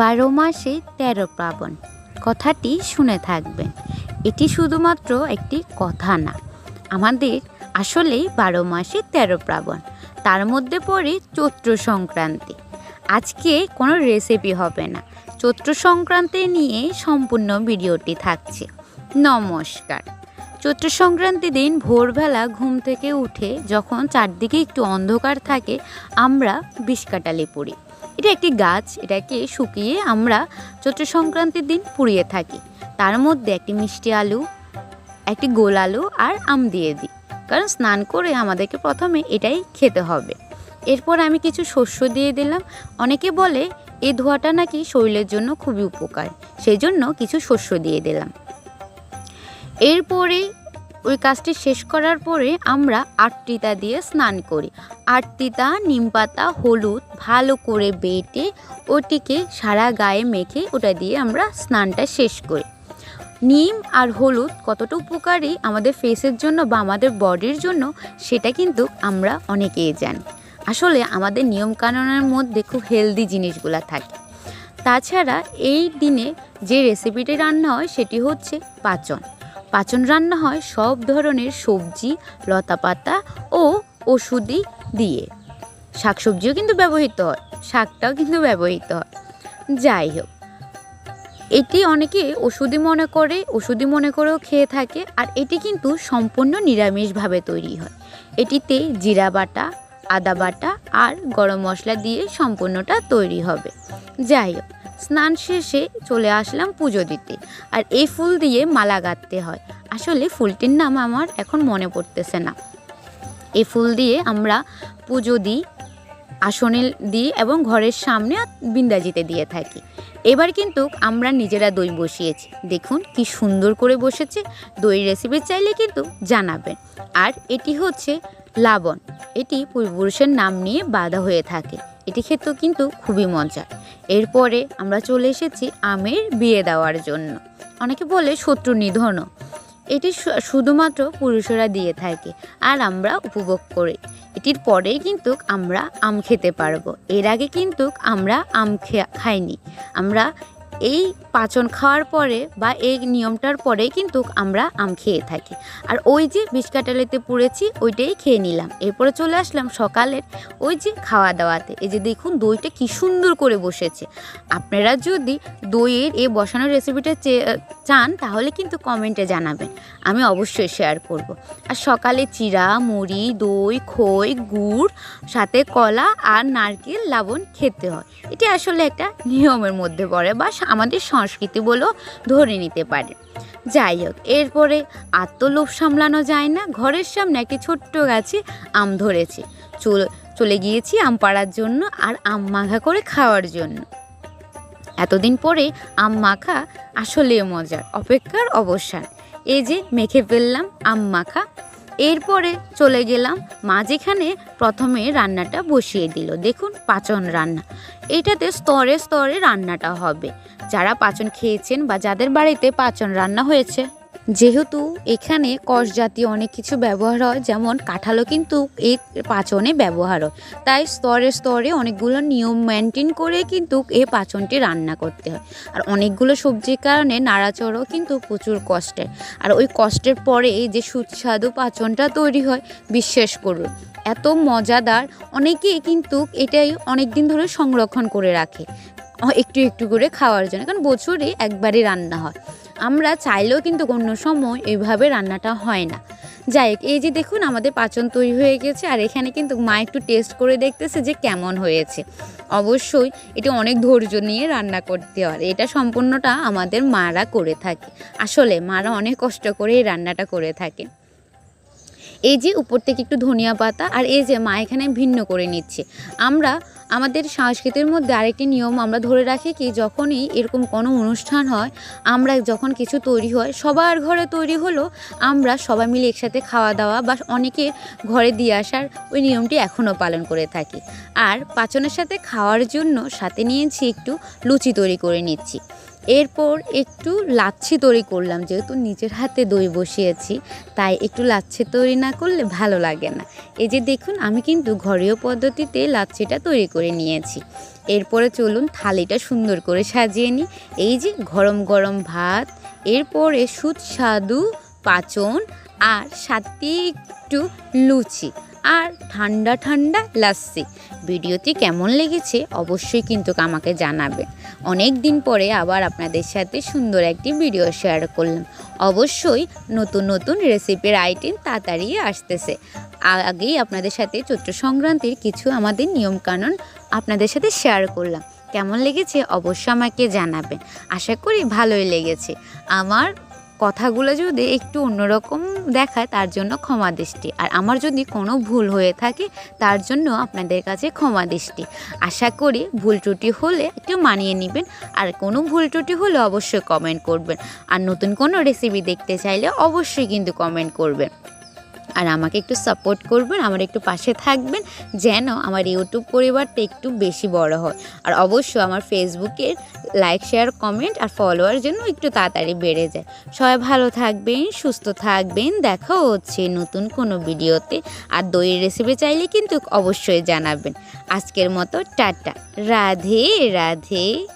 বারো মাসে তেরো পার্বণ কথাটি শুনে থাকবেন এটি শুধুমাত্র একটি কথা না। আমাদের আসলেই বারো মাসে তেরো পার্বণ তার মধ্যে পড়ে চৈত্র সংক্রান্তি। আজকে কোনো রেসিপি হবে না। চৈত্র সংক্রান্তি নিয়ে সম্পূর্ণ ভিডিওটি থাকছে। নমস্কার। চৈত্র সংক্রান্তি দিন ভোরবেলা ঘুম থেকে উঠে যখন চারদিকে একটু অন্ধকার থাকে, আমরা বিষকাটালি পড়ি। এটা একটি গাছ, এটাকে শুকিয়ে আমরা চৈত্র সংক্রান্তির দিন পুড়িয়ে থাকি। তার মধ্যে একটি মিষ্টি আলু, একটি গোল আলু আর আম দিয়ে দিই। কারণ স্নান করে আমাদেরকে প্রথমে এটাই খেতে হবে। এরপর আমি কিছু শস্য দিয়ে দিলাম। অনেকে বলে এই ধোয়াটা নাকি শরীরের জন্য খুবই উপকার সেই জন্য কিছু শস্য দিয়ে দিলাম। এরপরে ওই কাজটি শেষ করার পরে আমরা আটটিতা দিয়ে স্নান করি। আটটিতা নিম পাতা হলুদ ভালো করে বেটে ওটিকে সারা গায়ে মেখে ওটা দিয়ে আমরা স্নানটা শেষ করি। নিম আর হলুদ কতটা উপকারী আমাদের ফেসের জন্য বা আমাদের বডির জন্য সেটা কিন্তু আমরা অনেকেই জানি। আসলে আমাদের নিয়মকানুনের মধ্যে খুব হেলদি জিনিসগুলো থাকে। তাছাড়া এই দিনে যে রেসিপিটি রান্না হয় সেটি হচ্ছে পাচন। পাচন রান্না হয় সব ধরনের সবজি, লতাপাতা ও ওষুধি দিয়ে। শাকসবজিও কিন্তু ব্যবহৃত হয়, শাকটাও কিন্তু ব্যবহৃত হয়। যাই হোক, এটি অনেকে ওষুধি মনে করে ওষুধি মনে করেও খেয়ে থাকে আর এটি কিন্তু সম্পূর্ণ নিরামিষভাবে তৈরি হয়। এটিতে জিরা বাটা, আদা বাটা আর গরম মশলা দিয়ে সম্পূর্ণটা তৈরি হবে। যাই হোক স্নান শেষে চলে আসলাম পুজো দিতে। আর এই ফুল দিয়ে মালা গাঁথতে হয়। আসলে ফুলটির নাম আমার এখন মনে পড়তেছে না। এই ফুল দিয়ে আমরা পুজো দিই, আসনে দিই এবং ঘরের সামনে বিন্দাজিতে দিয়ে থাকি। এবার কিন্তু আমরা নিজেরা দই বসিয়েছি। দেখুন কি সুন্দর করে বসেছে। দই রেসিপি চাইলে কিন্তু জানাবেন। আর এটি হচ্ছে লাবণ। এটি পূর্বপুরুষের নাম নিয়ে বাঁধা হয়ে থাকে। এটি খেতেও কিন্তু খুবই মজার। এরপরে আমরা চলে এসেছি আমের বিয়ে দেওয়ার জন্য। অনেকে বলে শত্রু নিধনও এটি শুধুমাত্র পুরুষরা দিয়ে থাকে আর আমরা উপভোগ করি। এটির পরেই কিন্তু আমরা আম খেতে পারব। এর আগে কিন্তু আমরা আম খাইনি। আমরা এই পাচন খাওয়ার পরে বা এই নিয়মটার পরেই কিন্তু আমরা আম খেয়ে থাকি। আর ওই যে বিষকাটালিতে পুড়েছি, ওইটাই খেয়ে নিলাম। এরপরে চলে আসলাম সকালের ওই যে খাওয়া দাওয়াতে এই যে দেখুন দইটা কি সুন্দর করে বসেছে। আপনারা যদি দইয়ের এই বসানোর রেসিপিটা চান, তাহলে কিন্তু কমেন্টে জানাবেন। আমি অবশ্যই শেয়ার করব। আর সকালে চিরা মুড়ি, দই, খই, গুড়, সাথে কলা আর নারকেল, লাবণ খেতে হয়। এটি আসলে একটা নিয়মের মধ্যে পড়ে বা আমাদের সংস্কৃতি বলেও ধরে নিতে পারে। যাই হোক এরপরে আর তো লোভ সামলানো যায় না। ঘরের সামনে একটি ছোট্ট গাছে আম ধরেছে। চলে চলে গিয়েছি আম পাড়ার জন্য আর আম মাখা করে খাওয়ার জন্য। এতদিন পরে আম মাখা আসলে মজার, অপেক্ষার অবসান। এই যে মেখে ফেললাম আম মাখা এরপরে চলে গেলাম মাঝেখানে প্রথমে রান্নাটা বসিয়ে দিল। দেখুন, পাচন রান্না। এটাতে স্তরে স্তরে রান্নাটা হবে। যারা পাচন খেয়েছেন বা যাদের বাড়িতে পাচন রান্না হয়েছে যেহেতু এখানে কষ জাতীয় অনেক কিছু ব্যবহার হয়, যেমন কাঁঠালও কিন্তু এই পাচনে ব্যবহার হয়। তাই স্তরে স্তরে অনেকগুলো নিয়ম মেনটেন করে কিন্তু এই পাচনটি রান্না করতে হয়। আর অনেকগুলো সবজির কারণে নাড়াচড়ও কিন্তু প্রচুর কষ্টের আর ওই কষ্টের পরে এই যে সুস্বাদু পাচনটা তৈরি হয়, বিশ্বাস করুন, এত মজাদার, অনেকেই কিন্তু এটাই অনেক দিন ধরে সংরক্ষণ করে রাখে। একটু একটু করে খাওয়ার জন্য, কারণ বছরে একবারই রান্না হয়। আমরা চাইলেও কিন্তু কোনো সময় এইভাবে রান্নাটা হয় না। যাই হোক, এই যে দেখুন আমাদের পাচন তৈরি হয়ে গেছে আর এখানে কিন্তু মা একটু টেস্ট করে দেখতেছে যে কেমন হয়েছে। অবশ্যই এটা অনেক ধৈর্য নিয়ে রান্না করতে হয়। এটা সম্পূর্ণটা আমাদের মারা করে থাকে। আসলে মারা অনেক কষ্ট করে এই রান্নাটা করে থাকে। এই যে উপর থেকে একটু ধনিয়া পাতা আর এই যে মা এখানে ভিন্ন করে নিচ্ছে। আমরা আমাদের সংস্কৃতির মধ্যে আরেকটি নিয়ম আমরা ধরে রাখি কি, যখনই এরকম কোনো অনুষ্ঠান হয়, আমরা যখন কিছু তৈরি হয়, সবার ঘরে তৈরি হলো, আমরা সবাই মিলে একসাথে খাওয়া দাওয়া বা অনেকে ঘরে দিয়ে আসার ওই নিয়মটি এখনও পালন করে থাকি। আর পাচনের সাথে খাওয়ার জন্য সাথে নিয়েছি একটু লুচি তৈরি করে নিচ্ছি। এরপর একটু লাচ্ছি তৈরি করলাম, যেহেতু নিজের হাতে দই বসিয়েছি, তাই একটু লাচ্ছি তৈরি না করলে ভালো লাগে না। এই যে দেখুন, আমি কিন্তু ঘরোয়া পদ্ধতিতে লাচ্ছিটা তৈরি করে নিয়েছি। এরপরে চলুন থালিটা সুন্দর করে সাজিয়ে নিই। এই যে গরম গরম ভাত, এরপরে সুস্বাদু পাচন আর সাথে একটু লুচি। আর ঠান্ডা ঠান্ডা লাস্সি। ভিডিওটি কেমন লেগেছে অবশ্যই কিন্তু আমাকে জানাবেন অনেক দিন পরে আবার আপনাদের সাথে সুন্দর একটি ভিডিও শেয়ার করলাম। অবশ্যই নতুন নতুন রেসিপির আইটেম তাড়াতাড়ি আসতেছে। আগেই আপনাদের সাথে চৈত্র সংক্রান্তির কিছু আমাদের নিয়মকানুন আপনাদের সাথে শেয়ার করলাম। কেমন লেগেছে অবশ্যই আমাকে জানাবেন। আশা করি ভালোই লেগেছে। আমার কথাগুলো যদি একটু অন্যরকম দেখায়, তার জন্য ক্ষমা দৃষ্টি। আর আমার যদি কোনো ভুল হয়ে থাকে, তার জন্য আপনাদের কাছে ক্ষমা দৃষ্টি। আশা করি ভুল ত্রুটি হলে একটু মানিয়ে নেবেন, আর কোনো ভুল ত্রুটি হলে অবশ্যই কমেন্ট করবেন। আর নতুন কোনো রেসিপি দেখতে চাইলে অবশ্যই কিন্তু কমেন্ট করবেন। আর আমাকে একটু সাপোর্ট করবেন, আমার একটু পাশে থাকবেন, যেন আমার ইউটিউব পরিবারটা একটু বেশি বড় হয়। আর অবশ্যই আমার ফেসবুকের লাইক শেয়ার কমেন্ট আর ফলোয়ার জন্য একটু তাড়াতাড়ি বেড়ে যায়। সবাই ভালো থাকবেন, সুস্থ থাকবেন, দেখা হচ্ছে নতুন কোনো ভিডিওতে। আর দইয়ের রেসিপি চাইলে কিন্তু অবশ্যই জানাবেন। আজকের মতো টাটা। রাধে রাধে।